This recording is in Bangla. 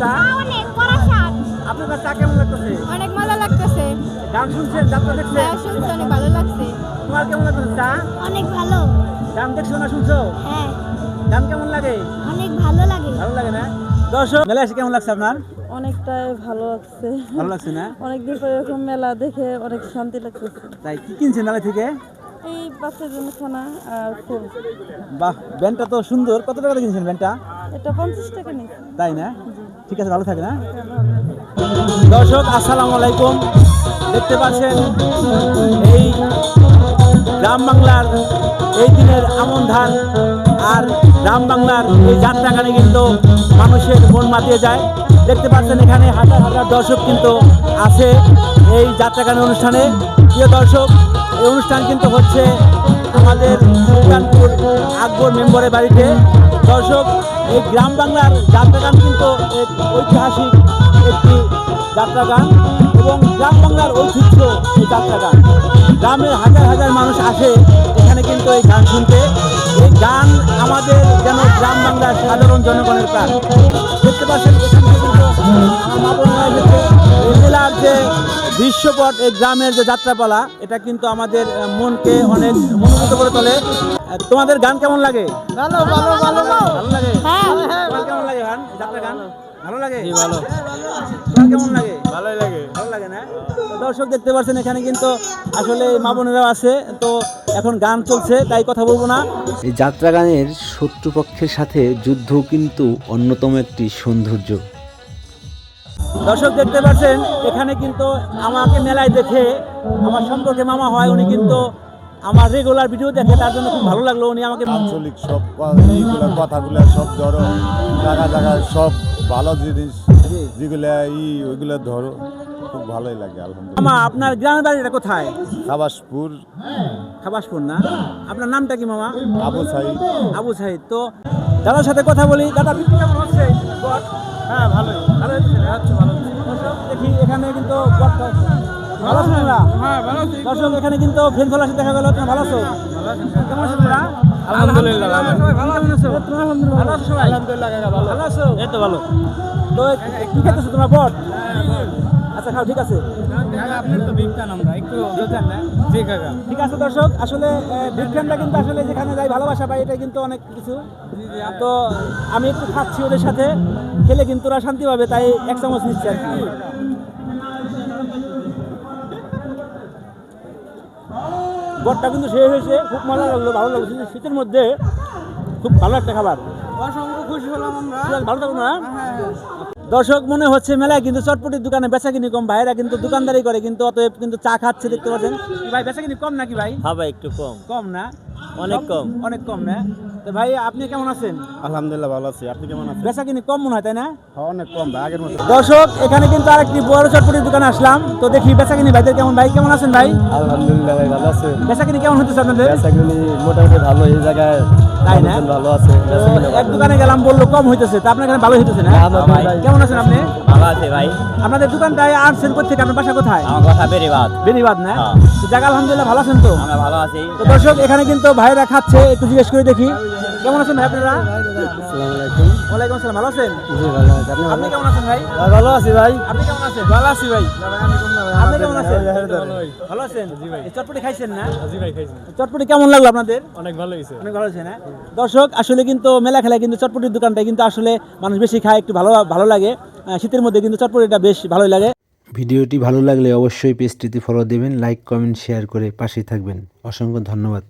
চা অনেক বড় স্বাদ চা কেমন লাগতেছে? অনেক মজা লাগতেছে। গান শুনছেন? যাত্রা দেখছেন? হ্যাঁ অনেক ভালো লাগছে। তোমার কেমন লাগতেছে চা? অনেক ভালো। গান দেখছ না শুনছো? হ্যাঁ। গান কেমন লাগে? অনেক ভালো লাগে। ভালো লাগে না? দর্শক মেলা এসে কেমন লাগছে আপনার? অনেকটাই ভালো লাগছে। ভালো লাগছে না? অনেকদিন পরে এরকম মেলা দেখে অনেক শান্তি লাগতেছে। তাই কি কিনছেন মেলা থেকে? এই বাচ্চার জন্য খানা আর ফুল বাহ ব্যান্ডটা তো সুন্দর। কত টাকা কিনছেন ব্যান্ডটা? এটা পঞ্চাশ টাকা নিচ্ছে। তাই না? ঠিক আছে, ভালো থাকে না দর্শক, আসসালামু আলাইকুম। দেখতে পাচ্ছেন, এই গ্রাম বাংলার এই দিনের আমন ধান আর গ্রাম বাংলার এই যাত্রা গানে কিন্তু মানুষের মন মাতিয়ে যায়। দেখতে পাচ্ছেন, এখানে হাজার হাজার দর্শক কিন্তু আছে এই যাত্রা গানের অনুষ্ঠানে। প্রিয় দর্শক, এই অনুষ্ঠান কিন্তু হচ্ছে আমাদের সুলতানপুর আকবর মেম্বরের বাড়িতে। দর্শক এই গ্রাম বাংলার যাত্রা গান কিন্তু এক ঐতিহাসিক একটি যাত্রা গান এবং গ্রাম বাংলার ঐতিহ্য এই যাত্রা গান। গ্রামের হাজার হাজার মানুষ আসে এখানে কিন্তু এই গান শুনতে। এই গান আমাদের যেন গ্রাম বাংলার সাধারণ জনগণের প্রাণ। দেখতে পাচ্ছেন এখান জেলার যে দৃশ্যপট এই গ্রামের যে যাত্রাপালা, এটা কিন্তু আমাদের মনকে অনেক মনোভূত করে তোলে। তোমাদের গান কেমন লাগে? ভালো ভালো ভালো ভালো। লাগে? হ্যাঁ তোমার কেমন লাগে গান যাত্রা গান? ভালো লাগে? ভালো। তোমার কেমন লাগে? ভালোই লাগে। ভালো লাগে না? দর্শক দেখতে পাচ্ছেন এখানে কিন্তু আসলে মা বোনেরাও আছে। তো এখন গান চলছে তাই কথা বলব না। এই যাত্রা গানের শত্রুপক্ষের সাথে যুদ্ধ কিন্তু অন্যতম একটি সৌন্দর্য। দর্শক দেখতে পাচ্ছেন এখানে কিন্তু আমাকে মেলায় দেখে আমার সম্পর্কে মামা হয় উনি কিন্তু আমার রেগুলার ভিডিও দেখে তার জন্য খুব ভালো লাগল উনি আমাকে আঞ্চলিক সব এইগুলো কথাগুলো সব ধরো জায়গা জায়গায় সব ভালো জিনিস যেগুলো ই ওইগুলো ধরো খুব ভালোই লাগে আলহামদুলিল্লাহ। মামা আপনার গ্রামের বাড়িটা কোথায়? খাবাসপুর। খাবাসপুর না? আপনার নামটা কি মামা? আবু সাই আবু সাহিদ তো দাদার সাথে কথা বলি। দাদা কেমন হচ্ছে? হ্যাঁ ভালোই। ভালো হচ্ছে। ভালো দেখি এখানে কিন্তু ভালো আছেন? দর্শক এখানে কিন্তু ফ্রেন্ড দেখা গেল ভালো আছো? কেমন আছো তোমরা? আলহামদুলিল্লাহ, ভালো। আছো? আলহামদুলিল্লাহ। ভালো আছো সবাই? ভালো আছো এই তো ভালো। তো কি খেতেছো তোমরা বট? আচ্ছা খাও ঠিক আছে। ঠিক আছে দর্শক আসলে বিজ্ঞানটা কিন্তু আসলে যেখানে যাই ভালোবাসা পাই এটা কিন্তু অনেক কিছু। তো আমি একটু খাচ্ছি ওদের সাথে খেলে কিন্তু ওরা শান্তি পাবে তাই এক চামচ নিচ্ছি আর কি। বটটা কিন্তু শেষ হয়েছে খুব মজা লাগল ভালো লাগল। কিন্তু শীতের মধ্যে খুব ভালো একটা খাবার। অসংখ্য খুশি হলাম আমরা। ভালো থাকুন না। দর্শক মনে হচ্ছে মেলায় কিন্তু চটপটির দোকানে বেচা কিনি কম। ভাইরা কিন্তু দোকানদারি করে কিন্তু অতএব কিন্তু চা খাচ্ছে দেখতে পাচ্ছেন। ভাই বেচা কিনি কম নাকি ভাই? হ্যাঁ ভাই একটু কম। কম না? অনেক কম। অনেক কম না? তো ভাই আপনি কেমন আছেন? আলহামদুলিল্লাহ ভালো আছি। আপনি কেমন আছেন? বেচা কিনি কম মনে হয় তাই না? হ্যাঁ, অনেক কম ভাই আগের মতো। দর্শক এখানে কিন্তু আরেকটি বড় চটপটির দোকানে আসলাম। তো দেখি বেচা কিনি ভাইদের কেমন? ভাই কেমন আছেন ভাই? আলহামদুলিল্লাহ ভাই ভালো আছে। বেচা কিনি কেমন হতেছে আপনাদের? পেশাগুলি মোটামুটি ভালো এই জায়গায় তাই না? ভালো আছে এক দোকানে গেলাম বলল কম হইতেছে। তো আপনার এখানে ভালো হইতেছে না? ভাই। কেমন আছেন আপনি? ভালো আছে ভাই। আপনাদের দোকানটায় আসছেন কোথেকে আপনার বাসা কোথায়? আমার কথা বেরিবাদ বেরিবাদ না? হ্যাঁ। জায়গা আলহামদুলিল্লাহ ভালো আছেন তো? আমরা ভালো আছি। তো দর্শক এখানে কিন্তু ভাইরা খাচ্ছে একটু জিজ্ঞেস করে দেখি। কেমন আছেন ভাই আপনারা? ওয়ালাইকুম আসসালাম ভালো আছেন? আপনি কেমন আছেন ভাই? ভালো আছি ভাই। আপনি কেমন আছেন? ভালো আছি ভাই। আপনি কেমন আছেন? ভালো আছেন? চটপটি খাইছেন না? চটপটি কেমন লাগল আপনাদের? অনেক ভালো হয়েছে। অনেক ভালো হয়েছে না? দর্শক আসলে কিন্তু মেলা খেলায় কিন্তু চটপটির দোকানটা কিন্তু আসলে মানুষ বেশি খায় একটু ভালো ভালো লাগে। শীতের মধ্যে কিন্তু চটপটিটা বেশ ভালোই লাগে। ভিডিওটি ভালো লাগলে অবশ্যই পেজটিতে ফলো দেবেন লাইক কমেন্ট শেয়ার করে পাশে থাকবেন। অসংখ্য ধন্যবাদ।